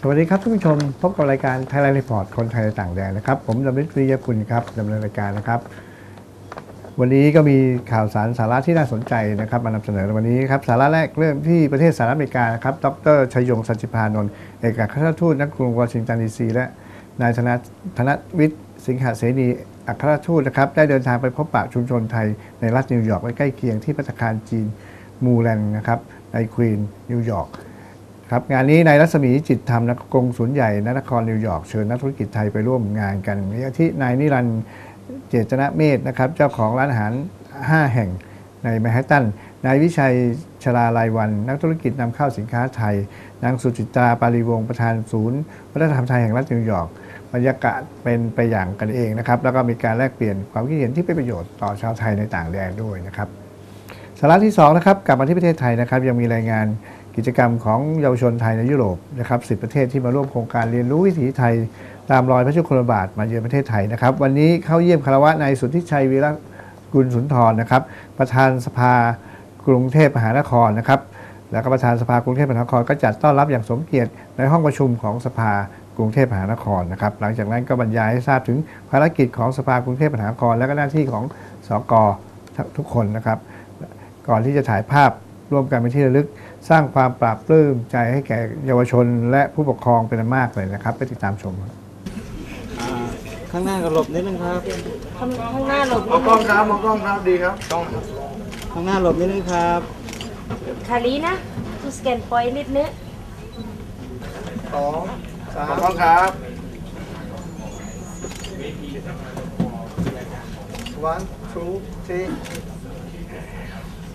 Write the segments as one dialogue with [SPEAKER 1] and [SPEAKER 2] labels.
[SPEAKER 1] สวัสดีครับท่านผู้ชม พบกับรายการไทยแลนด์รีพอร์ตคนไทยต่างแดนนะครับ ผมดำริศวิริยคุณครับดำเนินรายการนะครับ วันนี้ก็มีข่าวสารสาระที่น่าสนใจนะครับมานำเสนอในวันนี้ครับสาระแรกเริ่มที่ประเทศสหรัฐอเมริกานะครับ ดรชัยยงสัจจิพานนท์เอกอัครราชทูตณกรุงวอชิงตันดีซีและนายธนธนวิทย์สิงหเสนีอัครราชทูตนะครับได้เดินทางไปพบปะชุมชนไทยในรัฐนิวยอร์กและใกล้เคียงที่พัตตาคารจีนมูแลนนะครับในควีนนิวยอร์ก ครับงานนี้นายรัศมีจิตธรรมนักกงศูนย์ใหญ่นครนิวยอร์กเชิญนักธุรกิจไทยไปร่วมงานกันมีอาทินายนิรันดร์เจตนะเมธนะครับ เจ้าของร้านอาหาร 5 แห่งในแมนฮัตตันนายวิชัยชลาลายวัน นักธุรกิจนำเข้าสินค้าไทย นางสุจิตราปารีวงศ์ประธานศูนย์วัฒนธรรมไทยแห่งรัฐนิวยอร์กบรรยากาศเป็นไปอย่างกันเองนะครับ แล้วก็มีการแลกเปลี่ยนความคิดเห็นที่เป็นประโยชน์ต่อชาวไทยในต่างแดนด้วยนะครับสาระที่2นะครับกลับมาที่ประเทศไทยนะครับ ยังมีรายงาน กิจกรรมของเยาวชนไทยในยุโรปนะครับสิประเทศที่มาร่วมโครงการเรียนรู้วิถีไทยตามรอยพระชุคนบาทมาเยือนประเทศไทยนะครับ วันนี้เข้าเยี่ยมคารวะนายสุทธิชัยวีระกุลสุนทรนะครับ ประธานสภากรุงเทพมหานครนะครับ แล้วก็ประธานสภากรุงเทพมหานครก็จัดต้อนรับอย่างสมเกียรติในห้องประชุมของสภากรุงเทพมหานครนะครับ หลังจากนั้นก็บรรยายให้ทราบถึงภารกิจของสภากรุงเทพมหานคร และก็หน้าที่ของสกทุกคนนะครับ ก่อนที่จะถ่ายภาพ ร่วมกันเป็นที่ระลึก สร้างความปราบปลื้มใจให้แก่เยาวชน และผู้ปกครองเป็นอันมากเลยนะครับ ไปติดตามชมครับ
[SPEAKER 2] อ่าข้างหน้าก็หลบนิดนึงครับ
[SPEAKER 3] ข้างข้างหน้าหลบ
[SPEAKER 1] มองกล้องครับมองกล้องครับดีครับกล้อง
[SPEAKER 2] ข้างหน้าหลบนิดนึงครับ
[SPEAKER 3] Karina to scan point นิดนึง
[SPEAKER 1] สองสามมองกล้องครับ one two three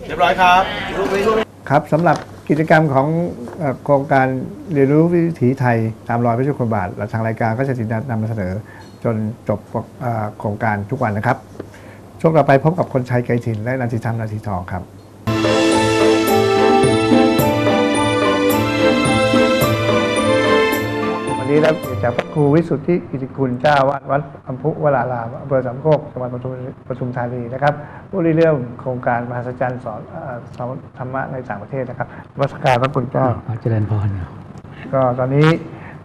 [SPEAKER 4] เรียบร้อยครับ
[SPEAKER 1] ครับสำหรับกิจกรรมของโครงการเรียนรู้วิถีไทยตามรอยพระชุคนบาทและทางรายการก็จะติดนำมาเสนอจนจบโครงการทุกวันนะครับ ช่วงต่อไปพบกับคนชัยไกรถิ่นและนาทีธรรมนาทีทองครับ นนี้รับเกียรติจากพระครูวิสุทธิกิติคุณเจ้าวาดวัดอัมพุวรารามอำเภอสามโคกจังหวัดปทุมปทุมธานีนะครับผู้ริเริ่มโครงการมหัศจรรย์สอนเอ่อสอนธรรมะในต่างประเทศนะครับวัสการพระคุณเจ้า
[SPEAKER 5] ขอเจริญพรครับ
[SPEAKER 1] ก็ตอนนี้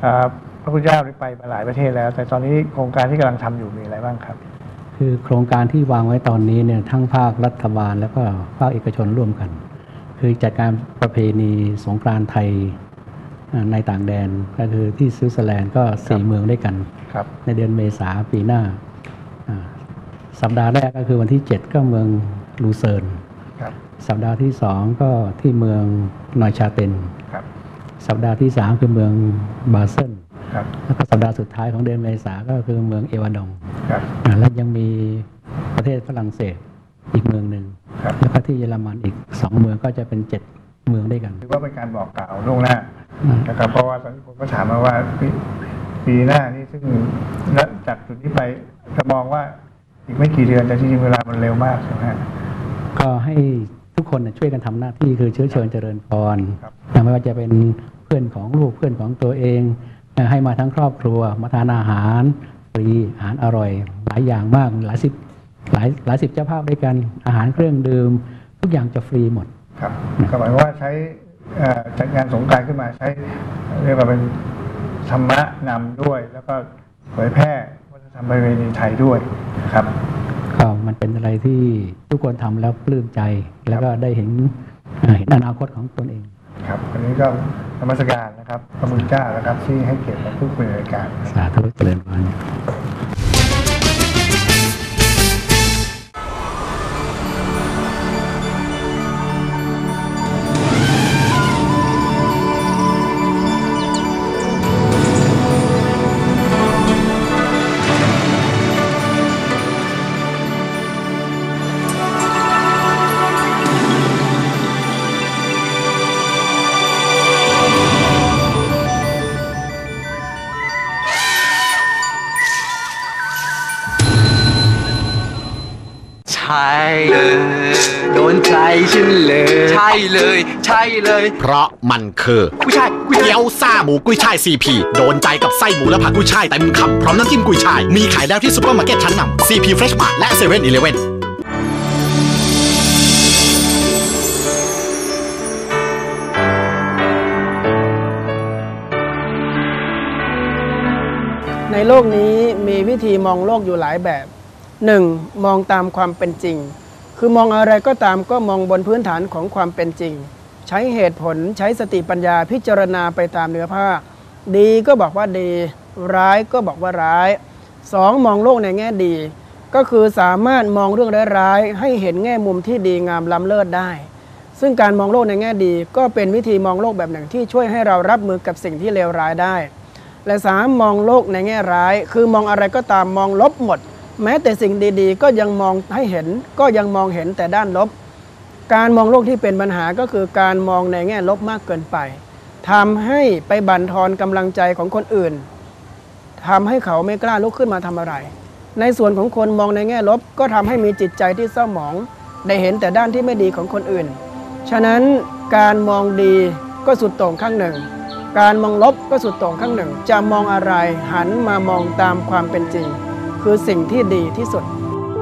[SPEAKER 1] เอ่อพระคุณเจ้าได้ไปมาหลายประเทศแล้ว แต่ตอนนี้โครงการที่กำลังทำอยู่มีอะไรบ้างครับ
[SPEAKER 5] คือโครงการที่วางไว้ตอนนี้เนี่ยทั้งภาครัฐบาลแล้วก็ภาคเอกชนร่วมกัน คือจัดการประเพณีสงกรานต์ไทยอ่า ในต่างแดนก็คือที่สวิตเซอร์แลนด์ก็สี่เมืองด้วยกัน
[SPEAKER 1] ครับ
[SPEAKER 5] ในเดือนเมษาปีหน้าอ่าสัปดาห์แรกก็คือวันที่ 7 ก็เมืองลูเซิร์น
[SPEAKER 1] ครับ
[SPEAKER 5] สัปดาห์ที่ 2 ก็ที่เมืองนอยชาเตน
[SPEAKER 1] ครับ
[SPEAKER 5] สัปดาห์ที่ 3 คือเมืองบาเซน
[SPEAKER 1] ครับ
[SPEAKER 5] แล้วก็สัปดาห์สุดท้ายของเดือนเมษาก็คือเมืองเอวาดอง
[SPEAKER 1] ครับ
[SPEAKER 5] อ่าแล้วยังมีประเทศฝรั่งเศสอีกเมืองหนึ่ง
[SPEAKER 1] ครับ
[SPEAKER 5] แล้วก็ที่เยอรมันอีกสองเมืองก็จะเป็นเจ็ดเมืองด้วยกัน
[SPEAKER 1] ถือว่าเป็นการบอกกล่าวล่วงหน้า
[SPEAKER 5] อืม
[SPEAKER 1] นะครับเพราะว่าตอนนี้ผมก็ถามมาว่าปีปีหน้านี่ซึ่งนับจากจุดนี้ไปจะมองว่าอีกไม่กี่เดือนแต่จริงๆเวลามันเร็วมากใช่ไหมฮะ
[SPEAKER 5] ก็ให้ทุกคนน่ะช่วยกันทำหน้าที่คือเชื้อเชิญเจริญพร
[SPEAKER 1] ครับ
[SPEAKER 5] นะไม่ว่าจะเป็นเพื่อนของลูกเพื่อนของตัวเองเอ่อให้มาทั้งครอบครัวมาทานอาหารฟรีอาหารอร่อย หลายอย่างมากหลายสิบหลายหลายสิบเจ้าภาพด้วยกันอาหารเครื่องดื่มทุกอย่างจะฟรีหมด
[SPEAKER 1] ครับก็หมายความว่าใช้เอ่อ จัดงานสงกรารขึ้นมาใช้เรียกว่าเป็นธรรมะนำด้วย แล้วก็เผยแพร่วัฒนธรรมประเพณีไทยด้วยนะครับ
[SPEAKER 5] ก็มันเป็นอะไรที่ทุกคนทำแล้วปลื้มใจ แล้วก็ได้เห็นเอ่อเห็นอนาคตของตนเอง
[SPEAKER 1] ครับวันนี้ก็นมัสการนะครับพระมุญเจ้านะครับที่ให้เกียรติมาพูดคุยในรายการ
[SPEAKER 5] สาธุเจริญพร
[SPEAKER 6] เลย เพ
[SPEAKER 4] ราะมันคือ
[SPEAKER 6] ผู้ชายผู้ชาย
[SPEAKER 4] เกี๊ยวซ่าหมูกุ้ยช่ายซีพีโดนใจกับไส้หมูและผักกุ้ยช่ายเต็มคำพร้อมน้ำจิ้มกุ้ยช่าย มีขายแล้วที่ซุปเปอร์มาร์เก็ตชั้นนำซีพีเฟรชมาร์และเซเว่นอีเลเว่น
[SPEAKER 1] ค
[SPEAKER 7] ในโลกนี้มีวิธีมองโลกอยู่หลายแบบ 1. มองตามความเป็นจริง คือมองอะไรก็ตามก็มองบนพื้นฐานของความเป็นจริง ใช้เหตุผลใช้สติปัญญาพิจารณาไปตามเนื้อผ้า ดีก็บอกว่าดี ร้ายก็บอกว่าร้าย 2. มองโลกในแง่ดี ก็คือสามารถมองเรื่องร้ายๆให้เห็นแง่มุมที่ดีงามล้ำเลิศได้ ซึ่งการมองโลกในแง่ดี ก็เป็นวิธีมองโลกแบบหนึ่งที่ช่วยให้เรารับมือกับสิ่งที่เลวร้ายได้ และสามมองโลกในแง่ร้าย คือมองอะไรก็ตามมองลบหมด แม้แต่สิ่งดีๆ ก็ยังมองให้เห็นก็ยังมองเห็นแต่ด้านลบ การมองโลกที่เป็นปัญหาก็คือการมองในแง่ลบมากเกินไปทำให้ไปบั่นทอนกำลังใจของคนอื่นทำให้เขาไม่กล้าลุกขึ้นมาทำอะไร ในส่วนของคนมองในแง่ลบ ก็ทำให้มีจิตใจที่เศร้าหมอง ได้เห็นแต่ด้านที่ไม่ดีของคนอื่น ฉะนั้นการมองดีก็สุดโต่งข้างหนึ่ง การมองลบก็สุดโต่งข้างหนึ่ง จะมองอะไรหันมามองตามความเป็นจริง คือสิ่งที่ดีที่สุด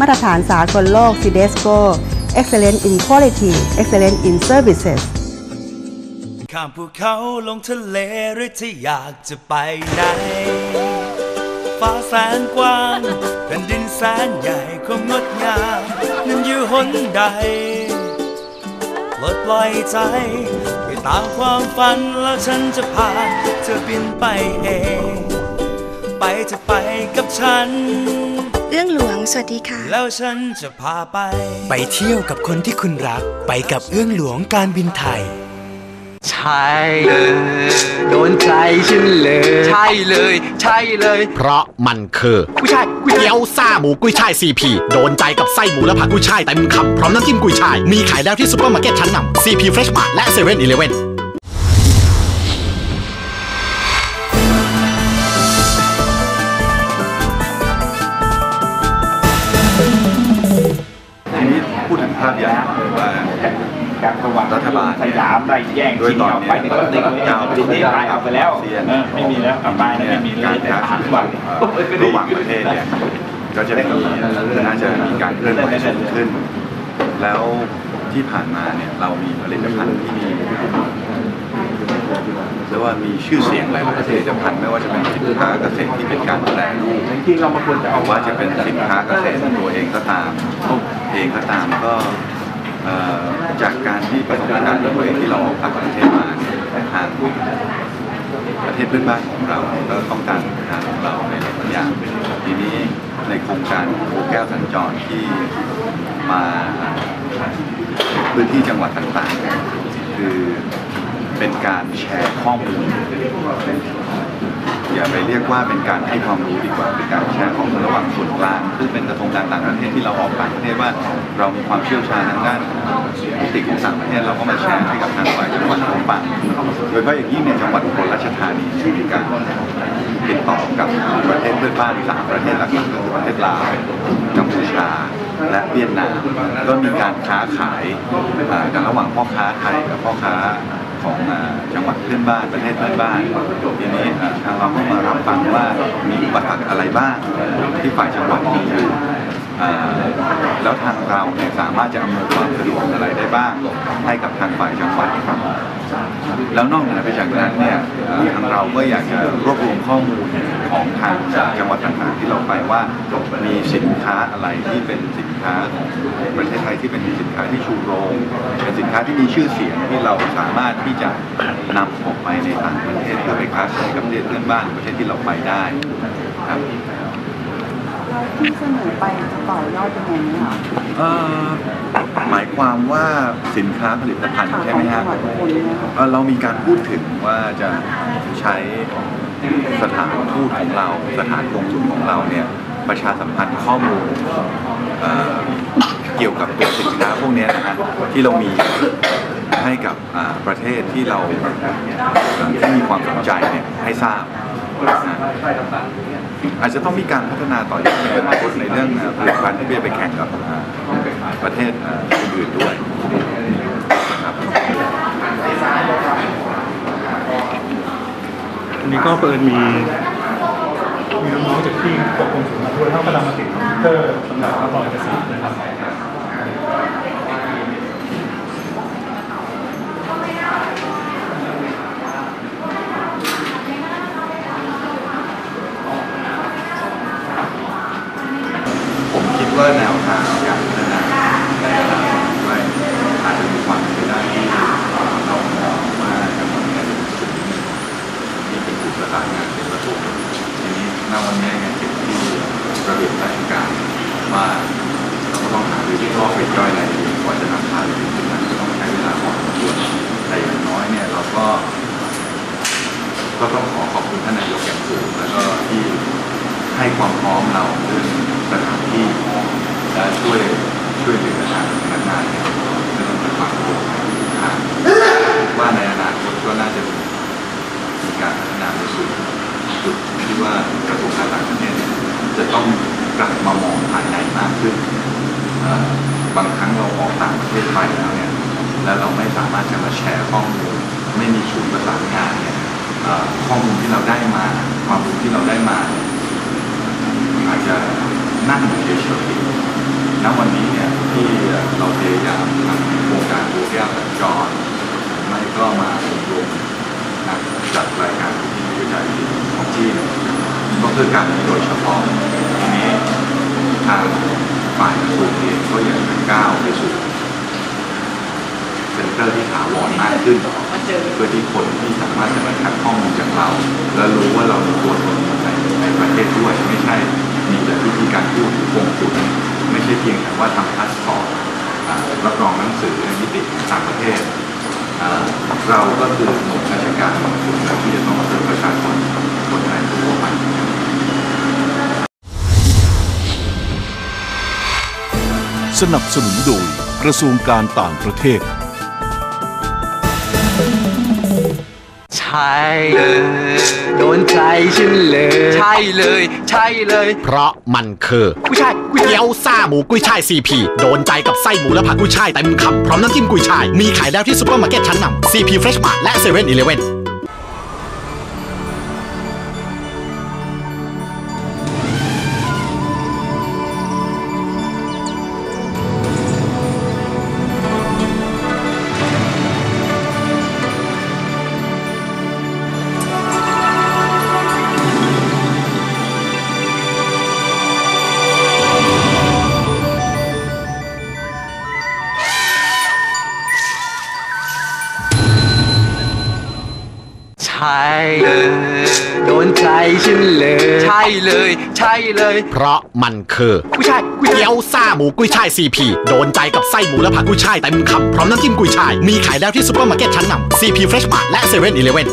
[SPEAKER 8] มาตรฐานสากลโลก CDESCO Excellent in Quality Excellent in Services
[SPEAKER 9] ข้ามภูเขาลงทะเลหรือที่อยากจะไปไหนฟ้าแสนกว้างแผ่นดินแสนใหญ่ความงดงามนั้นอยู่หนใดปลดปล่อยใจไปตามความฝันแล้วฉันจะพาเธอบินไปเอง ไปจะไปกับฉัน
[SPEAKER 10] เรื่องหลวง สวัสดีค่ะ
[SPEAKER 9] แล้วฉันจะพาไป
[SPEAKER 11] ไปเที่ยวกับคนที่คุณรัก ไปกับเอื้องหลวงการบินไทย
[SPEAKER 6] ใช่เลยโดนใจฉันเลย ใช่เลย ใช่เลย
[SPEAKER 4] เพราะมันคือ
[SPEAKER 6] ผู้ชาย
[SPEAKER 4] เกี๊ยวซ่าหมูกุ้ยช่ายซีพีโดนใจกับไส้หมูและผักกุ้ยช่ายเต็มคำพร้อมน้ำจิ้มกุ้ยช่าย มีขายแล้วที่ซุปเปอร์มาร์เก็ตชั้นนำซีพีเฟรชมาและเซเว่นอีเลฟเว่น
[SPEAKER 12] ฐบาลสยามได้แย่งด้วยตอนนี้จะเอาประเทศกลับไปแล้วไม่มีแล้วกลับไปเนี่ยการค้าขายระหว่างประเทศเนี่ยก็จะมีน่าจะมีการเคลื่อนไหวสูงขึ้น แล้วที่ผ่านมาเนี่ยเรามีผลิตภัณฑ์ที่มีเรียกว่ามีชื่อเสียงหลายๆผลิตภัณฑ์ไม่ว่าจะเป็นสินค้าเกษตรที่เป็นการแปรรูปจริงๆเรามาควรจะเอาว่าจะเป็นสินค้าเกษตรตัวเองก็ตามเองก็ตามก็เอ่อ จากการที่ประสบการณ์ตัวเองที่เราออกต่างประเทศมาทางประเทศเพื่อนบ้านของเราก็ต้องการสินค้าของเราในหลายอย่างทีนี้ในโครงการโอแก้วสัญจรที่มาพื้นที่จังหวัดต่างๆ คือเป็นการแชร์ข้อมูลอย่าไปเรียกว่าเป็นการให้ความรู้ดีกว่าเป็นการแชร์ข้อมูลระหว่างส่วนกลางซึ่งเป็นกระทรวงการต่างประเทศที่เราออกต่างประเทศว่า เรามีความเชี่ยวชาญทางด้านมิติของต่างประเทศเราก็มาแชร์ให้กับทางฝ่ายจังหวัดของฝั่งโดยเฉพาะอย่างยิ่งในจังหวัดอุบลราชธานีที่มีการติดต่อกับประเทศเพื่อนบ้านสามประเทศหลักๆก็คือประเทศลาวกัมพูชาและเวียดนามก็มีการค้าขายอ่ากันระหว่างพ่อค้าไทยกับพ่อค้าของจังหวัดเพื่อนบ้านประเทศเพื่อนบ้านทีนี้อ่าทางเราก็มารับฟังว่ามีอุปสรรคอะไรบ้างที่ฝ่ายจังหวัดมีอยู่ แล้วทางเราเนี่ยสามารถจะอำนวยความสะดวกอะไรได้บ้าง ให้กับทางฝ่ายจังหวัดครับ แล้วนอกเหนือไปจากนั้นเนี่ยทางเราก็อยากจะรวบรวมข้อมูลของทางจังหวัดต่างๆที่เราไปว่ามีสินค้าอะไรที่เป็นสินค้าของประเทศไทยที่เป็นสินค้าที่ชูโรงเป็นสินค้าที่มีชื่อเสียงที่เราสามารถที่จะนำออกไปในต่างประเทศเพื่อไปค้าขายกับประเทศเพื่อนบ้านประเทศที่เราไปได้ครับ
[SPEAKER 8] ที่เสนอไปจะต่อยอดยังไงไหมคะ
[SPEAKER 12] เอ่อหมายความว่าสินค้าผลิตภัณฑ์ใช่ไหมฮะเอ่อเรามีการพูดถึงว่าจะใช้สถานทูตของเรา สถานกงสุลของเราเนี่ยประชาสัมพันธ์ข้อมูลเอ่อเกี่ยวกับตัวสินค้าพวกเนี้ยนะฮะที่เรามีให้กับอ่าประเทศที่เราที่มีความสนใจเนี่ยให้ทราบ อาจจะต้องมีการพัฒนาต่อยอดในอนาคตในเรื่องผลิตภัณฑ์ที่จะไปแข่งกับประเทศอื่นๆด้วยนะครับ
[SPEAKER 13] อันนี้ก็เปิดมีมีน้องๆจากที่ปกครองสูงมาด้วยเขากำลังมาติดเตอร์สำหรับรับรองเอกสารนะครับ
[SPEAKER 12] แนวทางการพัฒนาในอนาคตด้วยอาจจะมีความเป็นไปได้ที่เรามองว่ากาทำงานเป็นสิ่งที่เป็นกลุ่มประสานงานเป็นระบบทีนี้ณวันนี้เนี่ยสิ่งที่ระเบียบราชการว่าเราก็ต้องหาวิธีข้อเป็นย่อยรายละเอียดก่อนจะนำพาไปถึงจุดนั้นก็ต้องใช้เวลาพอสมควรแต่อย่างน้อยเนี่ยเราก็ก็ต้องขอขอบคุณท่านนายกอย่างสูงแล้วก็ที่ให้ความพร้อมเราเรื่อง สถานที่และช่วยช่วยเหลือทางพนักงานเนี่ยเรื่องความปลอดภัยทางว่าในอนาคตก็น่าจะมีการพัฒนาไปสู่จุดที่ว่ากระทรวงการต่างประเทศเนี่ยจะต้องกลับมามองภายในมากขึ้นเอ่อบางครั้งเราออกต่างประเทศไปแล้วเนี่ยแล้วเราไม่สามารถจะมาแชร์ข้อมูลไม่มีศูนย์ประสานงานเนี่ยข้อมูลที่เราได้มา ความรู้ที่เราได้มาเนี่ย นั่งอยู่เฉยๆณวันนี้เนี่ยที่เราพยายามทำโครงการดูแก้วสัญจรไม่ก็มาอบรมนักจัดรายการที่วิจัยของจีนก็คือการโดยเฉพาะทีนี้ทางฝ่ายกระทรวงเองก็ยังก้าวไปสู่เซ็นเตอร์ที่ถาวรมากขึ้นเพื่อที่คนที่สามารถจะมาทักข้อมูลจากเรา และรู้ว่าเรามีตัวตนในใน ว่าทำพาสปอร์ตอ่ารับรองหนังสือในมิติของต่างประเทศอ่าเราก็คือหน่วยราชการบางส่วนแล้วที่จะต้องมาเจอประชาชนคนไทยทั่วไป
[SPEAKER 14] สนับสนุนโดยกระทรวงการต่างประเทศ
[SPEAKER 6] ใช่เลย โดนใจฉันเลย ใช่เลย ใช่เลย
[SPEAKER 4] เพราะมันคือ
[SPEAKER 6] ผู้ชาย
[SPEAKER 4] เกี๊ยวซ่าหมูกุ้ยช่ายซีพีโดนใจกับไส้หมูและผักกุ้ยช่ายเต็มคำพร้อมน้ำจิ้มกุ้ยช่าย มีขายแล้วที่ซุปเปอร์มาร์เก็ตชั้นนำซีพีเฟรชมาร์และเซเว่นอีเลเว่น
[SPEAKER 6] เลย ใช่เลย เพ
[SPEAKER 4] ราะมันคือ
[SPEAKER 6] ผู้ชาย
[SPEAKER 4] เกี๊ยวซ่าหมูกุ้ยช่ายซีพีโดนใจกับไส้หมูและผักกุ้ยช่ายเต็มคำพร้อมน้ำจิ้มกุ้ยช่าย มีขายแล้วที่ซุปเปอร์มาร์เก็ตชั้นนำซีพีเฟรชมาร์และเซเว่นอีเลเว่น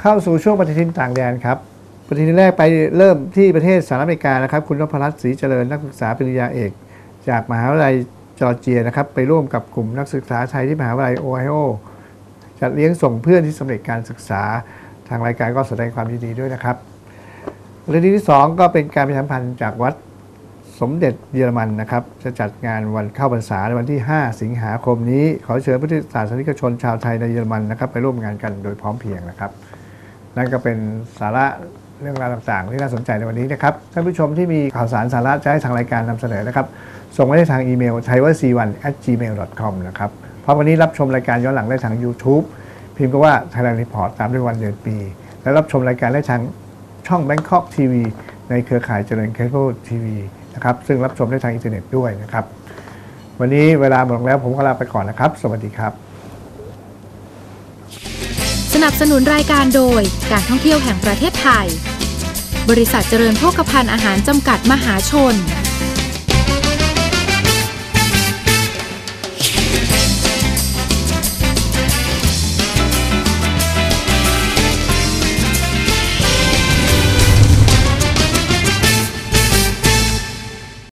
[SPEAKER 1] เข้าสู่ช่วงปฏิทินต่างแดนครับปฏิทินแรกไปเริ่มที่ประเทศสหรัฐอเมริกานะครับ คุณนพรัตน์ศรีเจริญนักศึกษาปริญญาเอก จากมหาวิทยาลัยจอร์เจียนะครับ ไปร่วมกับกลุ่มนักศึกษาไทยที่มหาวิทยาลัยโอไฮโอ จัดเลี้ยงส่งเพื่อนที่สำเร็จการศึกษาทางรายการก็แสดงความยินดีด้วยนะครับปฏิทินที่ 2 ก็เป็นการประชาสัมพันธ์จากวัดสมเด็จเยอรมันนะครับ จะจัดงานวันเข้าพรรษาในวันที่ 5 สิงหาคมนี้ ขอเชิญพุทธศาสนิกชนชาวไทยในเยอรมันนะครับ ไปร่วมงานกันโดยพร้อมเพียงนะครับ นั่นก็เป็นสาระเรื่องราวต่างๆ ที่น่าสนใจในวันนี้นะครับ ท่านผู้ชมที่มีข่าวสารสาระจะให้ทางรายการนำเสนอนะครับ ส่งมาได้ทางอีเมล t h a i w a c 1 at gmail com นะครับ พราะวันนี้รับชมรายการย้อนหลังได้ทาง YouTube พิมพ์ก็ว่า Thailand Report ตามด้วยวันเดือนปี และรับชมรายการได้ทางช่อง Bangkok TV ในเครือข่ายเจริญเคเบิลทีวีนะครับ ซึ่งรับชมได้ทางอินเทอร์เน็ตด้วยนะครับ วันนี้เวลาหมดแล้วผมก็ลาไปก่อนนะครับ สวัสดีครับ
[SPEAKER 15] สนับสนุนรายการโดยการท่องเที่ยวแห่งประเทศไทย บริษัทเจริญโภคภัณฑ์อาหารจำกัดมหาชน